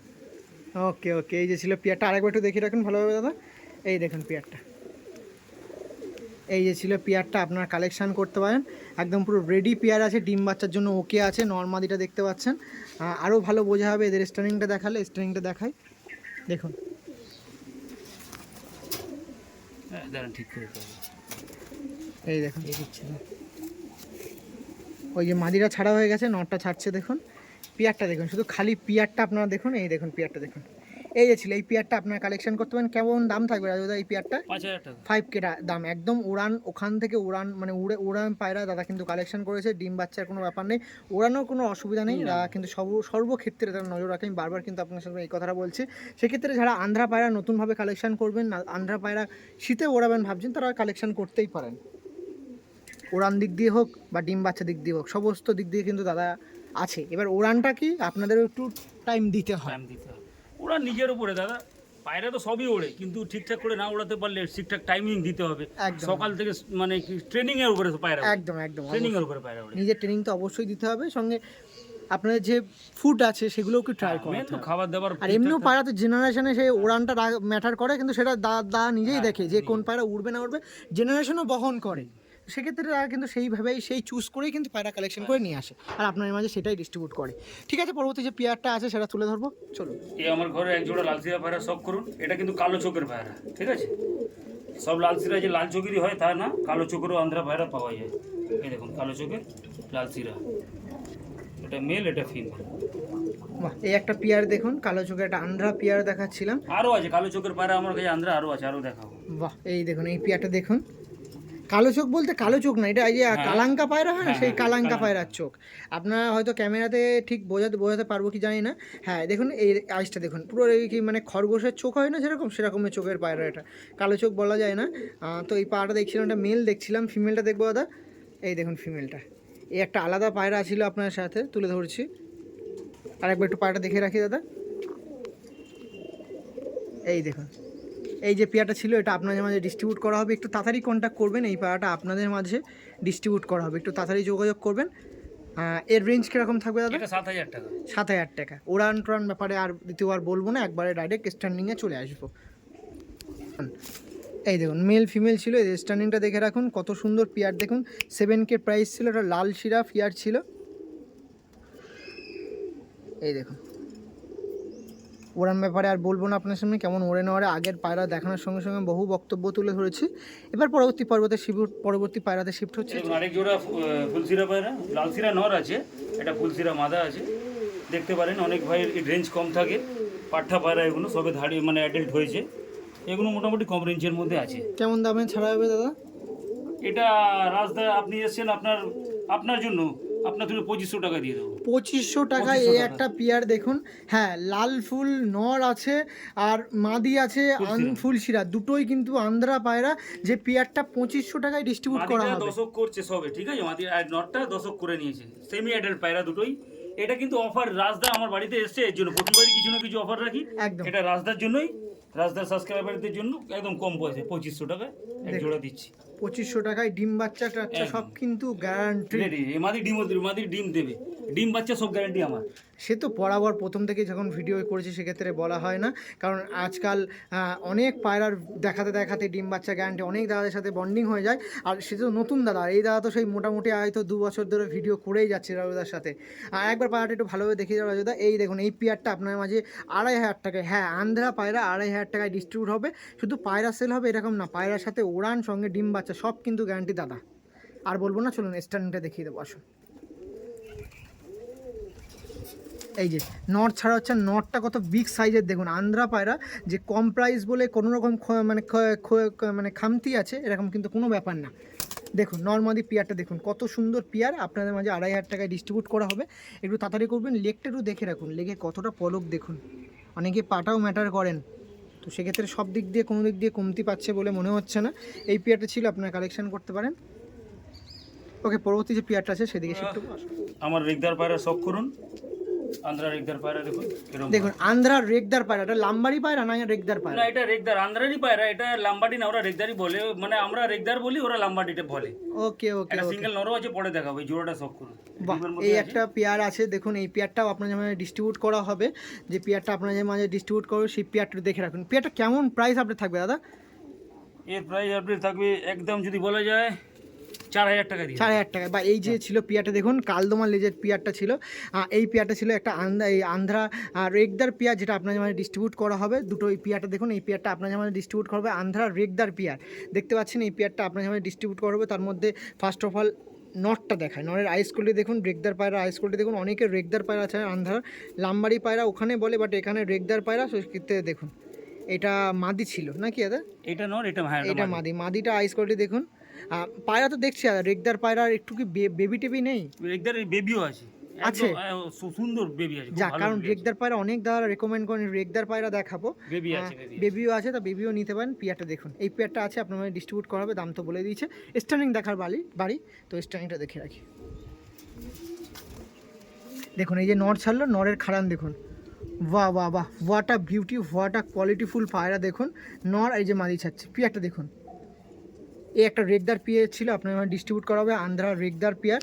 Speaker 2: ওকে ওকে এই যে ছিল পেয়ারটা আরেকবার একটু দেখিয়ে রাখুন ভালোভাবে দাদা। এই দেখুন পেয়ারটা। এই যে ছিল পেয়ারটা আপনারা কালেকশান করতে পারেন। একদম পুরো রেডি পেয়ার আছে ডিম বাচ্চার জন্য ওকে আছে নর্মাদিটা দেখতে পাচ্ছেন। আরও ভালো বোঝা হবে এদের স্টার্নিংটা দেখালে স্টার্নিংটা দেখাই। দেখুন।
Speaker 1: হ্যাঁ, ঠিক করে।
Speaker 2: এই দেখুন ওই যে মাদিরা ছাড়া হয়ে গেছে নটটা ছাড়ছে দেখুন। পিয়ারটা দেখুন শুধু খালি পিয়ারটা আপনারা দেখুন এই দেখুন পিয়ারটা দেখুন। এই যে ছিল এই পিয়ারটা আপনারা কালেকশন করতে পারেন কেমন দাম থাকবে রাজুদা এই পিয়ারটা? ফাইভ কে দাম একদম উড়ান ওখান থেকে উড়ান মানে উড়ে উড়ান পায়রা দাদা কিন্তু কালেকশন করেছে ডিম বাচ্চার কোনো ব্যাপার নেই। উড়ানোর কোনো অসুবিধা নেই দাদা কিন্তু সর্ব সর্বক্ষেত্রে তারা নজর রাখে আমি বারবার কিন্তু আপনার সঙ্গে এই কথাটা বলছি। সেক্ষেত্রে যারা আন্ধ্রা পায়রা নতুনভাবে কালেকশন করবেন আন্ধ্রা পায়রা শীতে ওড়াবেন ভাবছেন তারা কালেকশন করতেই পারেন। উড়ান দিক দিয়ে হোক বা ডিম বাচ্চা দিক দিয়ে হোক সমস্ত দিক দিয়ে কিন্তু দাদা আছে। এবার উড়ানটা কি? আপনাদেরও একটু টাইম দিতে হয়।
Speaker 1: টাইম দিতে হবে। ওরা নিজের উপরে দাদা। পায়রা তো সবই ওড়ে কিন্তু ঠিকঠাক করে না ওড়াতে পারলে ঠিকঠাক টাইমিং দিতে হবে। সকাল থেকে মানে ট্রেনিং এর উপরে পায়রা
Speaker 2: একদম একদম
Speaker 1: ট্রেনিং এর উপরে পায়রা ওড়ে।
Speaker 2: নিজের ট্রেনিং তো অবশ্যই দিতে হবে। সঙ্গে আপনাদের যে ফুড আছে সেগুলোও কি ট্রাই করতে
Speaker 1: তো খাবার দাবার
Speaker 2: আর এমনিও পায়রা তো জেনারেশনে সেই উড়ানটা ম্যাটার করে কিন্তু সেটা দা দা নিজেই দেখে যে কোন পায়রা উড়বে না উড়বে জেনারেশনও বহন করে। সেক্ষেত্রে তারা কিন্তু সেইভাবেই সেই চুজ করেই কিন্তু পায়রা কালেকশন করে নিয়ে আসে। আর আপনার মাঝে সেটাই ডিস্ট্রিবিউট করে। ঠিক আছে পরবর্তী যে পেয়ারটা আছে সেটা তুলে ধরবো। চলুন।
Speaker 1: এই আমার ঘরে এক জোড়া লালসিরা পায়রা শখ করুন। এটা কিন্তু কালো চোখের পায়রা ঠিক আছে? সব লালসিরা যে লাল চোখেরই হয় তা না কালো চোখেরও আন্ধ্রা পায়রা পাওয়া যায়। এই দেখুন কালো চোখের লালসিরা এটা মেল এটা ফিমেল
Speaker 2: বাহ এই একটা পেয়ার দেখুন কালো চোখে একটা আন্ধ্রা পেয়ার দেখাচ্ছিলাম।
Speaker 1: আরও আছে কালো চোখের পায়রা আমার কাছে আন্ধ্রা আরও আছে আরও দেখাবো।
Speaker 2: বাহ এই দেখুন এই পেয়ারটা দেখুন। কালো চোখ বলতে কালো চোখ না এটা এই যে কালাঙ্কা পায়রা হয় না
Speaker 1: হ্যাঁ,
Speaker 2: সেই
Speaker 1: হ্যাঁ,
Speaker 2: কালাঙ্কা
Speaker 1: কালাঙ্কা।
Speaker 2: পায়রার চোখ। আপনারা হয়তো ক্যামেরাতে ঠিক বোঝাতে বোঝাতে পারব কি জানি না। হ্যাঁ দেখুন এই আইসটা দেখুন পুরো এই কি মানে খরগোশের চোখ হয় না সেরকম? সেরকমের চোখের পায়রা এটা। কালো চোখ বলা যায় না। তো এই পায়রাটা দেখছিলাম একটা মেল দেখছিলাম ফিমেলটা দেখব দাদা? এই দেখুন ফিমেলটা এই একটা আলাদা পায়রা ছিল আপনার সাথে তুলে ধরছি। আর একবার একটু পায়রাটা দেখে রাখি দাদা। এই দেখুন। এই যে পেয়ারটা ছিল এটা আপনাদের মাঝে ডিস্ট্রিবিউট করা হবে। একটু তাড়াতাড়ি কন্ট্যাক্ট করবেন এই পেয়ারটা আপনাদের মাঝে ডিস্ট্রিবিউট করা হবে। একটু তাড়াতাড়ি যোগাযোগ করবেন। এর রেঞ্জ কীরকম থাকবে দাদা?
Speaker 1: সাত হাজার টাকা।
Speaker 2: সাত হাজার টাকা। উড়ান টুরান ব্যাপারে আর দ্বিতীয়বার বলব না একবারে ডাইরেক্ট স্ট্যান্ডিংয়ে চলে আসব। এই দেখুন মেল ফিমেল ছিল এই স্ট্যান্ডিংটা দেখে রাখুন কত সুন্দর পেয়ার দেখুন। সেভেন কে প্রাইস ছিল এটা লাল শিরা পেয়ার ছিল। এই দেখুন। ওড়ান ব্যাপারে আর বলব না আপনার সামনে কেমন ওড়ে নেওয়ারে আগের পায়রা দেখানোর সঙ্গে সঙ্গে বহু বক্তব্য তুলে ধরেছি। এবার পরবর্তী পর্বতে শিবির পরবর্তী পায়রাতে শিফট হচ্ছে।
Speaker 1: আরেক জোড়া ফুলসিরা পায়রা? লালসিরা নর আছে এটা ফুলসিরা মাদা আছে। দেখতে পারেন অনেক ভাইয়ের রেঞ্জ কম থাকে। পাঠা পায়রা এগুলো সবে ধাড়ি মানে অ্যাডাল্ট হয়েছে। এগুলো মোটামুটি কম রেঞ্জের মধ্যে আছে।
Speaker 2: কেমন দামে ছাড়া হবে দাদা?
Speaker 1: এটা রাজদা আপনি এসেছেন আপনার আপনার জন্য। আপনার জন্য পঁচিশশো টাকা দিয়ে দেবো।
Speaker 2: পঁচিশশো টাকায় এই একটা পেয়ার দেখুন। হ্যাঁ লাল ফুল নর আছে আর মাদি আছে আন- ফুলশিরা দুটোই কিন্তু আন্ধ্রা পায়রা যে পেয়ারটা পঁচিশশো টাকায় ডিস্ট্রিবিউট করা হবে।
Speaker 1: দশক করছে সবে ঠিক আছে? মাদি আর নটটা দশক করে নিয়েছে। সেমি অ্যাডাল্ট পায়রা দুটোই। এটা কিন্তু অফার রাজদা আমার বাড়িতে এসছে এর জন্য প্রতিবারই কিছু না কিছু অফার রাখি।
Speaker 2: একদম।
Speaker 1: এটা রাজদার জন্যই রাজদার সাবস্ক্রাইবারদের জন্য একদম কম পয়সা পঁচিশশো টাকা এক জোড়া দিচ্ছি।
Speaker 2: পঁচিশশো টাকায় ডিম বাচ্চা টাচ্চা সব কিন্তু গ্যারান্টি
Speaker 1: রেডি মাদি ডিম মাদি ডিম দেবে। ডিম বাচ্চা সব গ্যারান্টি আমার।
Speaker 2: সে তো বরাবর প্রথম থেকে যখন ভিডিও করেছি সেক্ষেত্রে বলা হয় না। কারণ আজকাল অনেক পায়রার দেখাতে দেখাতে ডিম বাচ্চা গ্যারান্টি অনেক দাদাদের সাথে বন্ডিং হয়ে যায়। আর সে তো নতুন দাদা এই দাদা তো সেই মোটামুটি হয়তো দু বছর ধরে ভিডিও করেই যাচ্ছে রাজুদার সাথে। আর একবার পায়রাটা একটু ভালোভাবে দেখিয়ে যাবে রাজুদা এই দেখুন এই পেয়ারটা আপনার মাঝে আড়াই হাজার টাকায় হ্যাঁ আন্ধ্রা পায়রা আড়াই হাজার টাকায় ডিস্ট্রিবিউট হবে। শুধু পায়রা সেল হবে এরকম না পায়রার সাথে ওড়ান সঙ্গে ডিম বাচ্চা সব কিন্তু গ্যারান্টি দাদা। আর বলব না, চলুন স্ট্যান্ডিংটা দেখিয়ে দেবো, আসুন। এই যে নট ছাড়া হচ্ছে নটটা কত বিগ সাইজের দেখুন আন্ধ্রা পায়রা, যে কম প্রাইস বলে কোনো রকম মানে মানে খামতি আছে, এরকম কিন্তু কোনো ব্যাপার না। দেখুন নর্মাদি পেয়ারটা দেখুন, কত সুন্দর পেয়ার আপনাদের মাঝে আড়াই হাজার টাকায় ডিস্ট্রিবিউট করা হবে। একটু তাড়াতাড়ি করবেন লেগটা একটু দেখে রাখুন লেগে কতটা পলক দেখুন। অনেকে পাটাও ম্যাটার করেন। তো সেক্ষেত্রে সব দিক দিয়ে কোনো দিক দিয়ে কমতি পাচ্ছে বলে মনে হচ্ছে না। এই পেয়ারটা ছিল আপনার কালেকশন করতে পারেন। ওকে পরবর্তী যে পেয়ারটা আছে সেদিকে শিফট
Speaker 1: আমার রেগদার পায়রা শখ করুন। আন্ধ্রা রেগদার পায়রা দেখুন
Speaker 2: দেখুন আন্ধ্রার রেগদার পায়রা এটা লাম্বারি পায়রা না রেগদার পায়রা?
Speaker 1: না এটা রেগদার আন্ধ্রারই পায়রা এটা লাম্বাডি না ওরা রেগদারই বলে মানে আমরা রেগদার বলি ওরা লাম্বাডিটা বলে।
Speaker 2: ওকে ওকে
Speaker 1: একটা সিঙ্গেল নরও আছে পরে দেখাবো এই জোড়াটা শখ করুন।
Speaker 2: এই একটা পেয়ার আছে দেখুন এই পেয়ারটাও আপনার যেমন ডিস্ট্রিবিউট করা হবে যে পেয়ারটা আপনাদের মাঝে ডিস্ট্রিবিউট করবে সেই পেয়ারটা দেখে রাখুন। পেয়ারটা কেমন প্রাইস আপনার থাকবে দাদা?
Speaker 1: এর প্রাইস আপডেট থাকবে একদম যদি বলা যায় চার হাজার টাকা দিয়ে
Speaker 2: চার হাজার টাকা। বা এই যে ছিল পেয়ারটা দেখুন কালদমা লেজের পেয়ারটা ছিল। এই পেয়ারটা ছিল একটা আন্ধ্রা এই আন্ধ্রা রেগদার পেয়ার যেটা আপনার যেমন ডিস্ট্রিবিউট করা হবে। দুটো এই পেয়ারটা দেখুন এই পেয়ারটা আপনার যেমন ডিস্ট্রিবিউট করা হবে আন্ধ্রা রেগদার পেয়ার। দেখতে পাচ্ছেন এই পেয়ারটা আপনার যেমন ডিস্ট্রিবিউট করা হবে। তার মধ্যে ফার্স্ট অফ অল নটটা দেখায়। নরের আইস কোয়ালিটি দেখুন রেগদার পায়রা আইস কোয়ালিটি দেখুন অনেকের রেগদার পায়রা আছে আন্ধার লাম্বারি পায়রা ওখানে বলে বাট এখানে রেগদার পায়রা সেক্ষেত্রে দেখুন। এটা মাদি ছিল নাকি দাদা?
Speaker 1: এটা নর এটা হ্যাঁ
Speaker 2: এটা মাদি। মাদিটা আইস কোয়ালিটি দেখুন। পায়রা তো দেখছি আর রেগদার পায়রার একটু কি বেবি টেবি নেই?
Speaker 1: রেগদার বেবিও আছে।
Speaker 2: আছে?
Speaker 1: সুন্দর বেবি আছে
Speaker 2: যা কারণ রেগদার পায়রা অনেক দাদা রেকমেন্ড করেন রেগদার পায়রা দেখাবো।
Speaker 1: বেবি আছে
Speaker 2: বেবিও আছে। তা বেবিও নিতে পারেন পেয়ারটা দেখুন। এই পেয়ারটা আছে আপনার মানে ডিস্ট্রিবিউট করা হবে দাম তো বলে দিয়েছে। স্টার্নিং দেখার বাড়ি বাড়ি তো স্টার্নিংটা দেখে রাখি। দেখুন এই যে নর ছাড়লো নরের খাড়ান দেখুন। বাহ বাহ বাহ what a beauty what a qualityful পায়রা দেখুন। নর এই যে মাদি ছাড়ছে পেয়ারটা দেখুন। এই একটা রেগদার পেয়ার ছিল আপনার মানে ডিস্ট্রিবিউট করা হবে আন্ধ্রা রেগদার পেয়ার।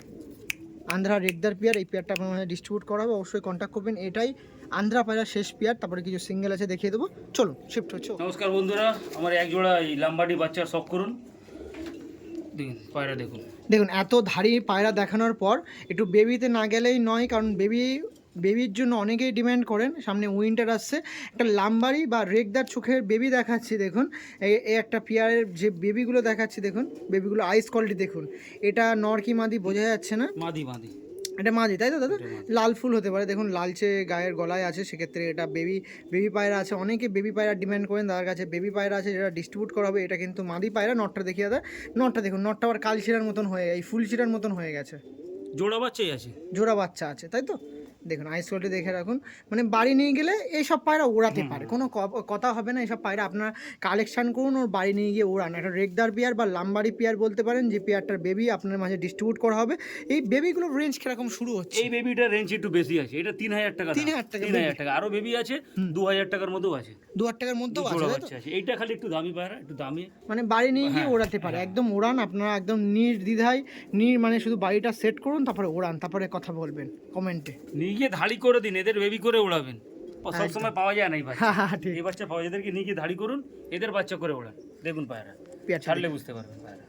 Speaker 2: আন্ধ্রা রেগদার পেয়ার এই পেয়ারটা আপনার মানে ডিস্ট্রিবিউট করা হবে অবশ্যই কন্ট্যাক্ট করবেন এটাই আন্ধ্রা পায়রা শেষ পেয়ার। তারপরে কিছু সিঙ্গেল আছে দেখিয়ে দেবো। চলুন শিফট হচ্ছে।
Speaker 1: নমস্কার বন্ধুরা আমার এক জোড়া এই লাম্বাডি বাচ্চার শখ করুন। দেখুন পায়রা দেখুন।
Speaker 2: দেখুন এত ধারি পায়রা দেখানোর পর একটু বেবিতে না গেলেই নয় কারণ বেবি বেবির জন্য অনেকেই ডিমান্ড করেন। সামনে উইন্টার আসছে। একটা লাম্বারি বা রেগদার চোখের বেবি দেখাচ্ছি দেখুন। এই একটা পিয়ারের যে বেবিগুলো দেখাচ্ছি দেখুন। বেবিগুলো আইস কোয়ালিটি দেখুন। এটা নর কি মাদি বোঝা যাচ্ছে না?
Speaker 1: মাদি মাদি।
Speaker 2: এটা মাদি তাই তো দাদা? লাল ফুল হতে পারে। দেখুন লালচে গায়ের গলায় আছে সেক্ষেত্রে এটা বেবি বেবি পায়রা আছে। অনেকে বেবি পায়রা ডিমান্ড করেন তার কাছে বেবি পায়রা আছে যেটা ডিস্ট্রিবিউট করা হবে এটা কিন্তু মাদি পায়রা। নটটা দেখিয়ে দাদা। নটটা দেখুন নটটা আবার কালচিরার মতন হয়ে এই ফুল চিরার মতন হয়ে গেছে।
Speaker 1: জোড়া বাচ্চাই আছে।
Speaker 2: জোড়া বাচ্চা আছে তাই তো? দেখুন আইস কোয়ালিটি দেখে রাখুন। মানে বাড়ি নিয়ে গেলে এইসব পায়রা ওড়াতে পারে কোনো কথা হবে না এইসব পায়রা আপনারা কালেকশন করুন ওর বাড়ি নিয়ে গিয়ে ওড়ান। একটা রেগদার পেয়ার বা লাম্বারি পেয়ার বলতে পারেন যে পেয়ারটার বেবি আপনার মাঝে ডিস্ট্রিবিউট করা হবে। এই বেবিগুলোর রেঞ্জ কীরকম শুরু হচ্ছে?
Speaker 1: এই বেবিটার রেঞ্জ একটু বেশি আছে এটা তিন হাজার টাকা তিন
Speaker 2: হাজার টাকা
Speaker 1: তিন হাজার টাকা। আরও বেবি আছে দু হাজার টাকার মধ্যেও আছে।
Speaker 2: দু হাজার টাকার মধ্যেও আছে
Speaker 1: এইটা খালি একটু দামি পায়রা একটু দামি।
Speaker 2: মানে বাড়ি নিয়ে গিয়ে
Speaker 1: হ্যাঁ,
Speaker 2: ওড়াতে পারে। একদম ওড়ান আপনারা একদম নির্দ্বিধায় নির মানে শুধু বাড়িটা সেট করুন তারপরে ওড়ান তারপরে কথা বলবেন কমেন্টে
Speaker 1: নিয়ে গিয়ে ধাড়ি করে দিন এদের বেবি করে উড়াবেন সবসময় পাওয়া যায় না এই বাচ্চা। এই বাচ্চা পাওয়া যায় এদেরকে নিয়ে গিয়ে ধাড়ি করুন এদের বাচ্চা করে ওড়ান। দেখুন পায়রা ছাড়লে বুঝতে পারবেন পায়রা।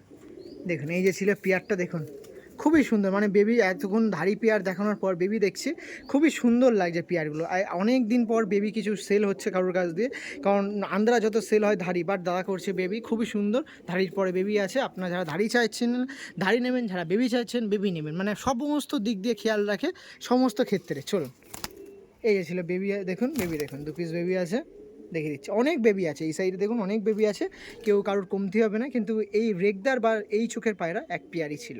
Speaker 2: দেখুন এই যে ছিল পিয়ারটা দেখুন। খুবই সুন্দর। মানে বেবি এতক্ষণ ধাড়ি পেয়ার দেখানোর পর বেবি দেখছি, খুবই সুন্দর লাগছে পেয়ারগুলো। অনেক দিন পর বেবি কিছু সেল হচ্ছে কারোর কাছ দিয়ে। কারণ আন্দ্রা যত সেল হয় ধাড়ি বাট দাদা করছে বেবি খুবই সুন্দর। ধাড়ির পরে বেবি আছে, আপনারা যারা ধাড়ি চাইছেন, ধাড়ি নেবেন, যারা বেবি চাইছেন বেবি নেবেন। মানে সমস্ত দিক দিয়ে খেয়াল রাখে সমস্ত ক্ষেত্রে। চলুন। এই যে ছিল বেবি দেখুন বেবি দেখুন, দু পিস বেবি আছে দেখে দিচ্ছি। অনেক বেবি আছে, এই সাইডে দেখুন, অনেক বেবি আছে। কেউ কারোর কমতি হবে না, কিন্তু এই রেগদার বা এই চোখের পায়রা এক পেয়ারই ছিল।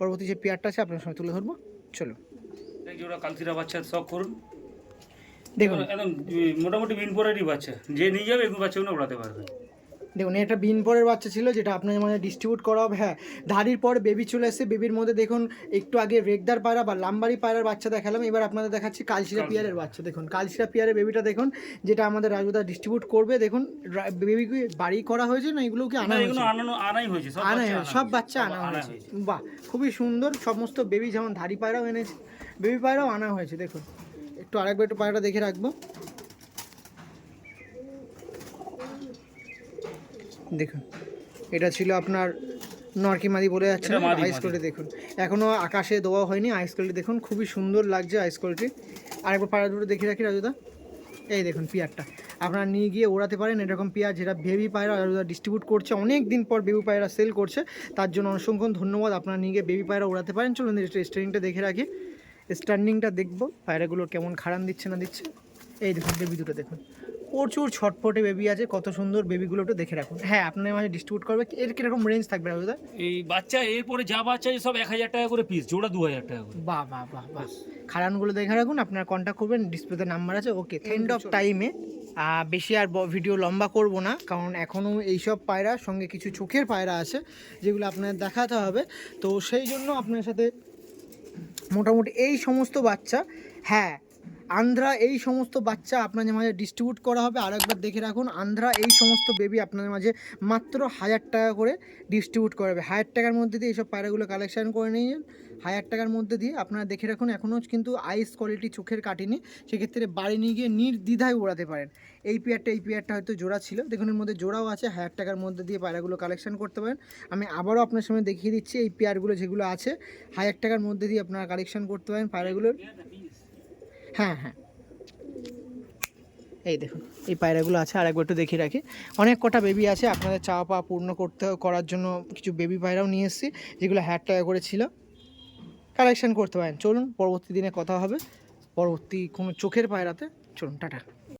Speaker 2: পরবর্তী যে পেয়ারটা আছে আপনার সঙ্গে তুলে ধরবো। চলো
Speaker 1: জোড়া বাচ্চা শখ করুন।
Speaker 2: দেখুন।
Speaker 1: একদম মোটামুটি বিন পরেরই বাচ্চা। যে নিয়ে যাবে এগুলো বাচ্চাগুলো ওড়াতে পারবে।
Speaker 2: দেখুন এটা বিন পরের বাচ্চা ছিল যেটা আপনার মানে ডিস্ট্রিবিউট করা হবে। হ্যাঁ ধাড়ির পর বেবি চলে এসে বেবির মধ্যে দেখুন একটু আগে রেগদার পায়রা বা লাম্বারি পায়রার বাচ্চা দেখালাম। এবার আপনাদের দেখাচ্ছি কালশিরা পিয়ারের বাচ্চা। দেখুন কালশিরা পিয়ারের বেবিটা দেখুন যেটা আমাদের রাজুদা ডিস্ট্রিবিউট করবে। দেখুন বেবিকে বাড়ি করা হয়েছে না আনা হয়েছে?
Speaker 1: এগুলো আনানো আনাই হয়েছে
Speaker 2: আনা হয়েছে সব বাচ্চা আনা হয়েছে। বাহ খুবই সুন্দর সমস্ত বেবি যেমন ধাড়ি পায়রাও এনেছে বেবি পায়রাও আনা হয়েছে। দেখুন একটু আরেকবার একটু পায়রাটা দেখে রাখব। দেখুন এটা ছিল আপনার নরকিমাদি বলে যাচ্ছে আইস। কোয়ালিটি দেখুন। এখনও আকাশে দেওয়া হয়নি আইস কোয়ালিটি দেখুন খুবই সুন্দর লাগছে আইস কোয়ালিটি আরেকবার পায়রা দুটো দেখে রাখি রাজুদা। এই দেখুন পিয়ারটা আপনারা নিয়ে গিয়ে ওড়াতে পারেন এরকম পেয়ার যেটা বেবি পায়রা রাজুদা ডিস্ট্রিবিউট করছে অনেক দিন পর বেবি পায়রা সেল করছে। তার জন্য অসংখ্য ধন্যবাদ আপনারা নিয়ে গিয়ে বেবি পায়রা ওড়াতে পারেন। চলুন স্ট্যান্ডিংটা দেখে রাখি। স্ট্যান্ডিংটা দেখব পায়রাগুলো কেমন খারান দিচ্ছে না দিচ্ছে। এই দেখুন বেবি দুটো দেখুন। প্রচুর ছটফটে বেবি আছে কত সুন্দর বেবিগুলো একটু দেখে রাখুন। হ্যাঁ আপনার মাঝে ডিস্ট্রিবিউট করবে এর কীরকম রেঞ্জ থাকবে দাদা
Speaker 1: এই বাচ্চা এরপরে যা বাচ্চা সব এক হাজার টাকা করে পিস জোড়া দু হাজার টাকা করে।
Speaker 2: বাহ বাহ বাহ বাহ। খারানগুলো দেখে রাখুন আপনারা কন্ট্যাক্ট করবেন ডিসপ্লেতে নাম্বার আছে ওকে এন্ড অফ টাইমে বেশি আর ভিডিও লম্বা করব না কারণ এখনও এইসব পায়রা সঙ্গে কিছু চোখের পায়রা আছে যেগুলো আপনাদের দেখাতে হবে। তো সেই জন্য আপনার সাথে মোটামুটি এই সমস্ত বাচ্চা হ্যাঁ আন্ধ্রা এই সমস্ত বাচ্চা আপনাদের মাঝে ডিস্ট্রিবিউট করা হবে। আরেকবার দেখে রাখুন, আন্ধ্রা এই সমস্ত বেবি আপনাদের মাঝে মাত্র হাজার টাকা করে ডিস্ট্রিবিউট করাবে হাজার টাকার মধ্যে দিয়ে এইসব পায়রাগুলো কালেকশন করে নিয়ে যান। হাজার টাকার মধ্যে দিয়ে আপনারা দেখে রাখুন এখনও কিন্তু আইস কোয়ালিটি চোখের কাটেনি, সেক্ষেত্রে বাড়ি নিয়ে গিয়ে নির্দ্বিধায় ওড়াতে পারেন। এই পেয়ারটা এই পেয়ারটা হয়তো জোড়া ছিল। দেখুন, এর মধ্যে জোড়াও আছে, হাজার টাকার মধ্যে দিয়ে পায়রাগুলো কালেকশন করতে পারেন। আমি আবারও আপনার সামনে দেখিয়ে দিচ্ছি, এই পেয়ারগুলো যেগুলো আছে, হাজার টাকার মধ্যে দিয়ে আপনারা কালেকশন করতে পারেন পায়রাগুলোর। হ্যাঁ হ্যাঁ। এই দেখুন, এই পায়রাগুলো আছে আর একবার একটু দেখিয়ে রাখি। অনেক কটা বেবি আছে, আপনাদের চা পা পূর্ণ করতে, করার জন্য কিছু বেবি পায়রাও নিয়ে এসেছি, যেগুলো হ্যাট টাকা করে ছিল কালেকশান করতে পারেন। চলুন, পরবর্তী দিনে কথা হবে। পরবর্তী কোনো চোখের পায়রাতে। চলুন, টাটা।